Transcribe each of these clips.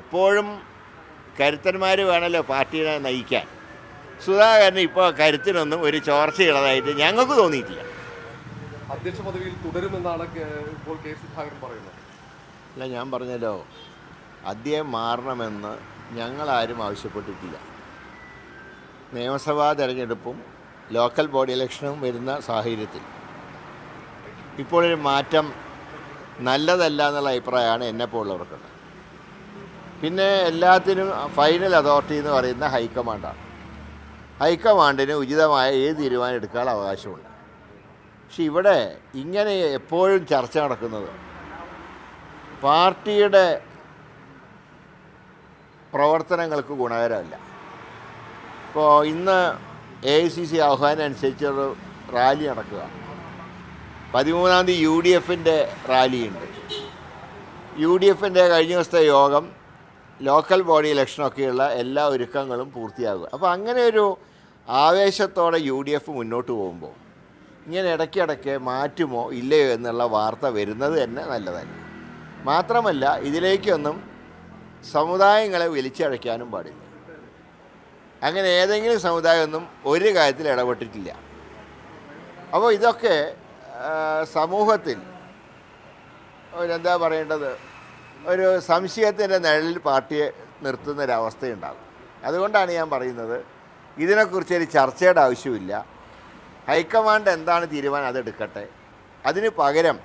എപ്പോഴും കരുത്തന്മാർ വേണമല്ലോ പാർട്ടിയെ നയിക്കാൻ. സുധാകരന് ഇപ്പോൾ കരുത്തിനൊന്നും ഒരു ചോർച്ചയുള്ളതായിട്ട് ഞങ്ങൾക്ക് തോന്നിയിട്ടില്ല. അധ്യക്ഷ പദവിയിൽ തുടരുമെന്നാണ് ഇപ്പോൾ കെ സുധാകരൻ പറയുന്നത്. അല്ല ഞാൻ പറഞ്ഞല്ലോ അദ്ദേഹം മാറണമെന്ന് ഞങ്ങളാരും ആവശ്യപ്പെട്ടിട്ടില്ല. നിയമസഭാ തെരഞ്ഞെടുപ്പും ലോക്കൽ ബോഡി ഇലക്ഷനും വരുന്ന സാഹചര്യത്തിൽ. ഇപ്പോഴൊരു മാറ്റം നല്ലതല്ല എന്നുള്ള അഭിപ്രായമാണ് എന്നെപ്പോലുള്ളവർക്കുള്ളത്. പിന്നെ എല്ലാത്തിനും ഫൈനൽ അതോറിറ്റി എന്ന് പറയുന്ന ഹൈക്കമാൻഡാണ് ഹൈക്കമാൻഡിന് ഉചിതമായ ഏത് തീരുമാനം എടുക്കാൻ അവകാശമുണ്ട്. പക്ഷെ ഇവിടെ ഇങ്ങനെ എപ്പോഴും ചർച്ച നടക്കുന്നത് പാർട്ടിയുടെ പ്രവർത്തനങ്ങൾക്ക് ഗുണകരമല്ല. ഇപ്പോൾ ഇന്ന് എ ഐ സി സി ആഹ്വാനം അനുസരിച്ചൊരു റാലി നടക്കുക. പതിമൂന്നാം തീയതി യു ഡി എഫിന്റെ റാലിയുണ്ട്. യു ഡി എഫിന്റെ കഴിഞ്ഞ ദിവസത്തെ യോഗം ലോക്കൽ ബോഡി ഇലക്ഷനൊക്കെയുള്ള എല്ലാ ഒരുക്കങ്ങളും പൂർത്തിയാകുക. അപ്പോൾ അങ്ങനെ ഒരു ആവേശത്തോടെ യു ഡി എഫ് മുന്നോട്ട് പോകുമ്പോൾ ഇങ്ങനെ ഇടയ്ക്കിടയ്ക്ക് മാറ്റുമോ ഇല്ലയോ എന്നുള്ള വാർത്ത വരുന്നത് തന്നെ നല്ലതല്ല? മാത്രമല്ല ഇതിലേക്കൊന്നും സമുദായങ്ങളെ വലിച്ചഴയ്ക്കാനും പാടില്ല. അങ്ങനെ ഏതെങ്കിലും സമുദായമൊന്നും ഒരു കാര്യത്തിൽ ഇടപെട്ടിട്ടില്ല. അപ്പോൾ ഇതൊക്കെ സമൂഹത്തിൽ എന്താ പറയേണ്ടത്? ഒരു സംശയത്തിന്റെ നിഴലിൽ പാർട്ടിയെ നിർത്തുന്നൊരവസ്ഥയുണ്ടാകും. അതുകൊണ്ടാണ് ഞാൻ പറയുന്നത് ഇതിനെക്കുറിച്ചൊരു ചർച്ചയുടെ ആവശ്യമില്ല. ഹൈക്കമാൻഡ് എന്താണ് തീരുമാനം? അതെടുക്കട്ടെ. അതിന് പകരം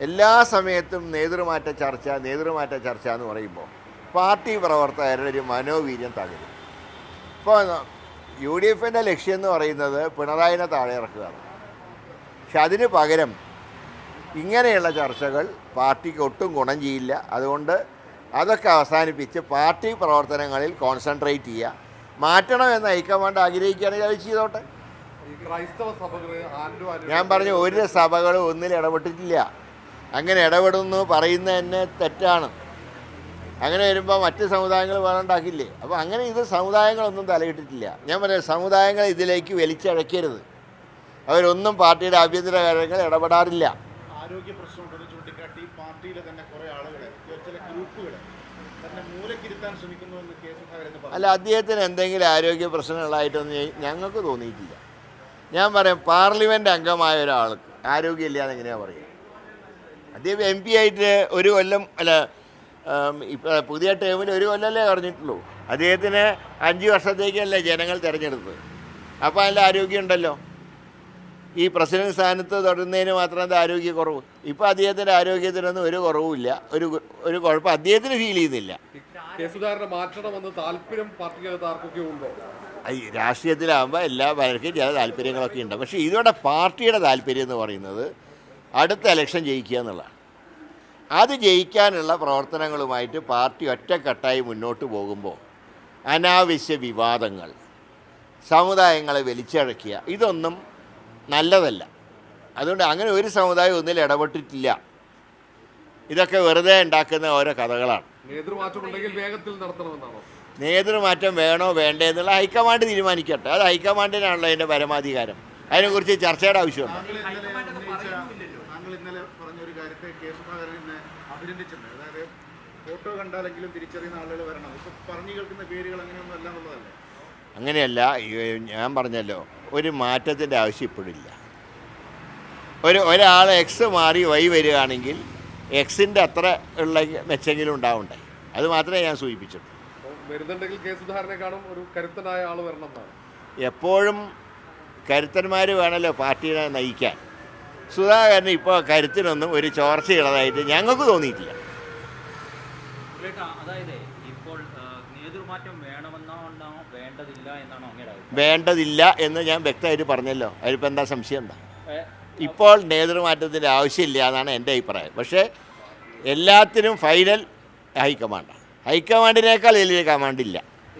എല്ലാ സമയത്തും നേതൃമാറ്റ ചർച്ച നേതൃമാറ്റ ചർച്ച എന്ന് പറയുമ്പോൾ പാർട്ടി പ്രവർത്തകരുടെ ഒരു മനോവീര്യം തകരും. ഇപ്പോൾ യു ഡി എഫിന്റെ ലക്ഷ്യം എന്ന് പറയുന്നത് പിണറായിനെ താഴെ ഇറക്കുകയാണ്. പക്ഷെ അതിന് പകരം ഇങ്ങനെയുള്ള ചർച്ചകൾ പാർട്ടിക്ക് ഒട്ടും ഗുണം ചെയ്യില്ല. അതുകൊണ്ട് അതൊക്കെ അവസാനിപ്പിച്ച് പാർട്ടി പ്രവർത്തനങ്ങളിൽ കോൺസെൻട്രേറ്റ് ചെയ്യുക. മാറ്റണമെന്ന് ഹൈക്കമാൻഡ് ആഗ്രഹിക്കുകയാണെങ്കിൽ അത് ചെയ്തോട്ടെ. ഞാൻ പറഞ്ഞു ഒരു സഭകളും ഒന്നിൽ ഇടപെട്ടിട്ടില്ല. അങ്ങനെ ഇടപെടുന്നു പറയുന്നത് തന്നെ തെറ്റാണ്. അങ്ങനെ വരുമ്പോൾ മറ്റ് സമുദായങ്ങൾ വേണ്ടാക്കില്ലേ അപ്പോൾ അങ്ങനെ ഇത് സമുദായങ്ങളൊന്നും തലയിട്ടിട്ടില്ല. ഞാൻ പറയാം സമുദായങ്ങൾ ഇതിലേക്ക് വലിച്ചഴക്കരുത്. അവരൊന്നും പാർട്ടിയുടെ ആഭ്യന്തര കാര്യങ്ങൾ ഇടപെടാറില്ല. ആരോഗ്യ പ്രശ്നമുണ്ടെന്ന് ചൂണ്ടിക്കാട്ടി പാർട്ടിയിലെ തന്നെ കുറെ ആളുകളെ ചില ഗ്രൂപ്പുകളെ തന്നെ മൂലക്കിരുത്താൻ ശ്രമിക്കുന്നു എന്ന് കെ. സുധാകരൻ പറഞ്ഞു അല്ല അദ്ദേഹത്തിന് എന്തെങ്കിലും ആരോഗ്യ പ്രശ്നങ്ങളായിട്ടൊന്നും ഞങ്ങൾക്ക് തോന്നിയിട്ടില്ല. ഞാൻ പറയാം പാർലമെന്റ് അംഗമായ ഒരാൾക്ക് ആരോഗ്യമില്ല എന്ന് എങ്ങനെയാണ് പറയുക? അദ്ദേഹം എം പി ആയിട്ട് ഒരു കൊല്ലം അല്ല ഇപ്പം പുതിയ ടേമിൽ ഒരു കൊല്ലമല്ലേ പറഞ്ഞിട്ടുള്ളൂ. അദ്ദേഹത്തിന് അഞ്ച് വർഷത്തേക്കല്ലേ ജനങ്ങൾ തിരഞ്ഞെടുത്തത്. അപ്പോൾ ആരോഗ്യം ആരോഗ്യമുണ്ടല്ലോ ഈ പ്രസിഡന്റ് സ്ഥാനത്ത് തുടരുന്നതിന് മാത്രം ആരോഗ്യ ആരോഗ്യക്കുറവ്. ഇപ്പോൾ അദ്ദേഹത്തിന്റെ ആരോഗ്യത്തിനൊന്നും ഒരു കുറവുമില്ല. ഒരു ഒരു കുഴപ്പം അദ്ദേഹത്തിന് ഫീൽ ചെയ്യുന്നില്ല. ഈ കെ സുധാകരനെ മാറ്റണമെന്ന് താല്പര്യം പാർട്ടിക്കകത്ത് ഉണ്ടോ? ഈ രാഷ്ട്രീയത്തിലാകുമ്പോൾ എല്ലാ പലർക്കും ചില താല്പര്യങ്ങളൊക്കെ ഉണ്ട്. പക്ഷേ ഇതോടെ പാർട്ടിയുടെ താല്പര്യം എന്ന് പറയുന്നത് അടുത്ത ഇലക്ഷൻ ജയിക്കുക എന്നുള്ളതാണ്. അത് ജയിക്കാനുള്ള പ്രവർത്തനങ്ങളുമായിട്ട് പാർട്ടി ഒറ്റക്കെട്ടായി മുന്നോട്ട് പോകുമ്പോൾ അനാവശ്യ വിവാദങ്ങൾ സമുദായങ്ങളെ വലിച്ചഴക്കുക ഇതൊന്നും നല്ലതല്ല. അതുകൊണ്ട് അങ്ങനെ ഒരു സമുദായം ഒന്നിൽ ഇടപെട്ടിട്ടില്ല. ഇതൊക്കെ വെറുതെ ഉണ്ടാക്കുന്ന ഓരോ കഥകളാണ്. നേതൃമാറ്റം വേണോ വേണ്ടേ എന്നുള്ള ഹൈക്കമാൻഡ് തീരുമാനിക്കട്ടെ. അത് ഹൈക്കമാൻഡിനാണല്ലോ അതിന്റെ പരമാധികാരം. അതിനെക്കുറിച്ച് ചർച്ചയുടെ ആവശ്യമുണ്ട്. ഫോട്ടോ കണ്ടാലെങ്കിലും തിരിച്ചറിയുന്ന ആളുകൾ വരണം. ഇപ്പൊ പറഞ്ഞു കേൾക്കുന്ന പേരുകൾ അങ്ങനെയൊന്നും അല്ല എന്നുള്ളതല്ലേ അങ്ങനെയല്ല ഞാൻ പറഞ്ഞല്ലോ ഒരു മാറ്റത്തിന്റെ ആവശ്യം ഇപ്പോഴില്ല. ഒരു ഒരാൾ എക്സ് മാറി വൈ വരികയാണെങ്കിൽ എക്സിന്റെ അത്ര ഉള്ള മെച്ചെങ്കിലും ഉണ്ടാവണ്ടേ? അത് മാത്രമേ ഞാൻ എന്നാണ്. എപ്പോഴും കരുത്തന്മാർ വേണമല്ലോ പാർട്ടിയെ നയിക്കാൻ. സുധാകരന് ഇപ്പോൾ കരുത്തിനൊന്നും ഒരു ചോർച്ചയുള്ളതായിട്ട് ഞങ്ങൾക്ക് തോന്നിയിട്ടില്ല. അതായത് വേണ്ടതില്ല എന്നാണോ അങ്ങയുടെ അഭിപ്രായം? വേണ്ടതില്ല എന്ന് ഞാൻ വ്യക്തമായിട്ട് പറഞ്ഞല്ലോ. അതിലിപ്പോൾ എന്താ സംശയം എന്താ? ഇപ്പോൾ നേതൃമാറ്റത്തിന്റെ ആവശ്യമില്ല എന്നാണ് എന്റെ അഭിപ്രായം. പക്ഷേ എല്ലാത്തിനും ഫൈനൽ ഹൈക്കമാൻഡാണ് ഹൈക്കമാൻഡിനേക്കാൾ വലിയ കമാൻഡില്ല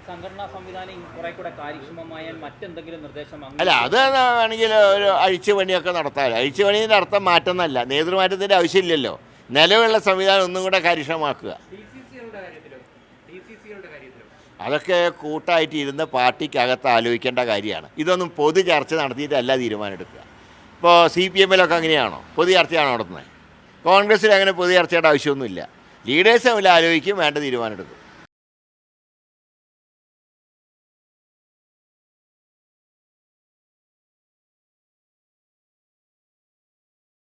സംഘടനാ സംവിധാനം കുറെ കൂടെ കാര്യക്ഷമമായാൽ മറ്റെന്തെങ്കിലും നിർദ്ദേശം അല്ല അത് വേണമെങ്കിൽ ഒരു അഴിച്ചുപണിയൊക്കെ നടത്താമല്ലോ അഴിച്ചുപണീന്റെ അർത്ഥം മാറ്റുന്നല്ല നേതൃമാറ്റത്തിന്റെ ആവശ്യമില്ലല്ലോ. നിലവിലുള്ള സംവിധാനം ഒന്നും കൂടെ കാര്യക്ഷമമാക്കുക. അതൊക്കെ കൂട്ടായിട്ട് ഇരുന്ന് പാർട്ടിക്കകത്ത് ആലോചിക്കേണ്ട കാര്യമാണ്. ഇതൊന്നും പൊതു ചർച്ച നടത്തിയിട്ടല്ല തീരുമാനം എടുക്കുക ഇപ്പോൾ സി പി എമ്മിലൊക്കെ അങ്ങനെയാണോ? പൊതു ചർച്ചയാണോ നടത്തുന്നത്? കോൺഗ്രസ്സിൽ അങ്ങനെ പൊതു ചർച്ചയുടെ ആവശ്യമൊന്നുമില്ല. ലീഡേഴ്സ് തമ്മിൽ ആലോചിക്കും വേണ്ട തീരുമാനം എടുക്കും